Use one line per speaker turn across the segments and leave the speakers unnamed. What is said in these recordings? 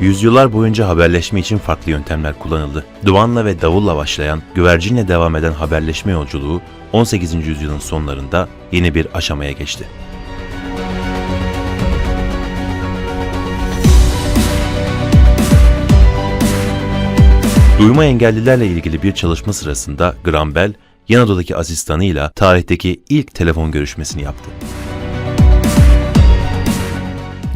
Yüzyıllar boyunca haberleşme için farklı yöntemler kullanıldı. Dumanla ve davulla başlayan, güvercinle devam eden haberleşme yolculuğu 18. yüzyılın sonlarında yeni bir aşamaya geçti. Duyma engellilerle ilgili bir çalışma sırasında Graham Bell, yan odadaki asistanıyla tarihteki ilk telefon görüşmesini yaptı.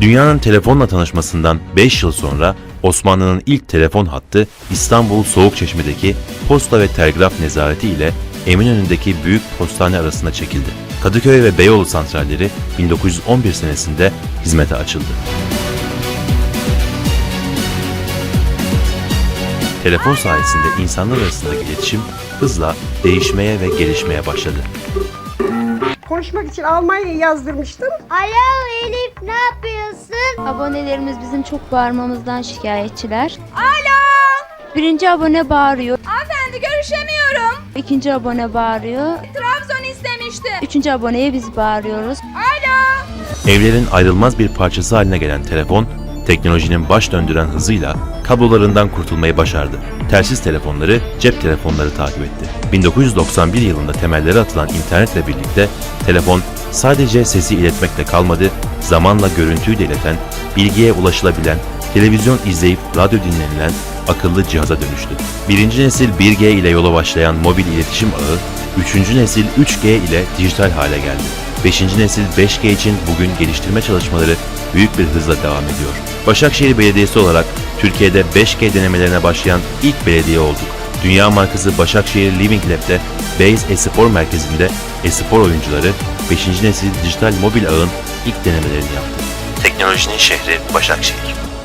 Dünyanın telefonla tanışmasından 5 yıl sonra Osmanlı'nın ilk telefon hattı İstanbul Soğukçeşme'deki Posta ve Telgraf Nezareti ile Eminönü'ndeki Büyük Postane arasında çekildi. Kadıköy ve Beyoğlu santralleri 1911 senesinde hizmete açıldı. Telefon sayesinde insanlar arasındaki iletişim hızla değişmeye ve gelişmeye başladı.
Konuşmak için Almanya'ya yazdırmıştım.
Alo Elif ne yapıyorsun?
Abonelerimiz bizim çok bağırmamızdan şikayetçiler. Alo! Birinci abone bağırıyor.
Hanımefendi görüşemiyorum.
ikinci abone bağırıyor.
Trabzon istemişti.
Üçüncü aboneye biz bağırıyoruz.
Alo.
Evlerin ayrılmaz bir parçası haline gelen telefon, teknolojinin baş döndüren hızıyla kablolarından kurtulmayı başardı. Telsiz telefonları cep telefonları takip etti. 1991 yılında temelleri atılan internetle birlikte telefon sadece sesi iletmekle kalmadı, zamanla görüntüyü de ileten, bilgiye ulaşılabilen, televizyon izleyip radyo dinlenilen akıllı cihaza dönüştü. Birinci nesil 1G ile yola başlayan mobil iletişim ağı, üçüncü nesil 3G ile dijital hale geldi. 5. nesil 5G için bugün geliştirme çalışmaları büyük bir hızla devam ediyor. Başakşehir Belediyesi olarak Türkiye'de 5G denemelerine başlayan ilk belediye olduk. Dünya markası Başakşehir Living Lab'de Base Espor Merkezi'nde espor oyuncuları 5. nesil dijital mobil ağın ilk denemelerini yaptı. Teknolojinin şehri Başakşehir.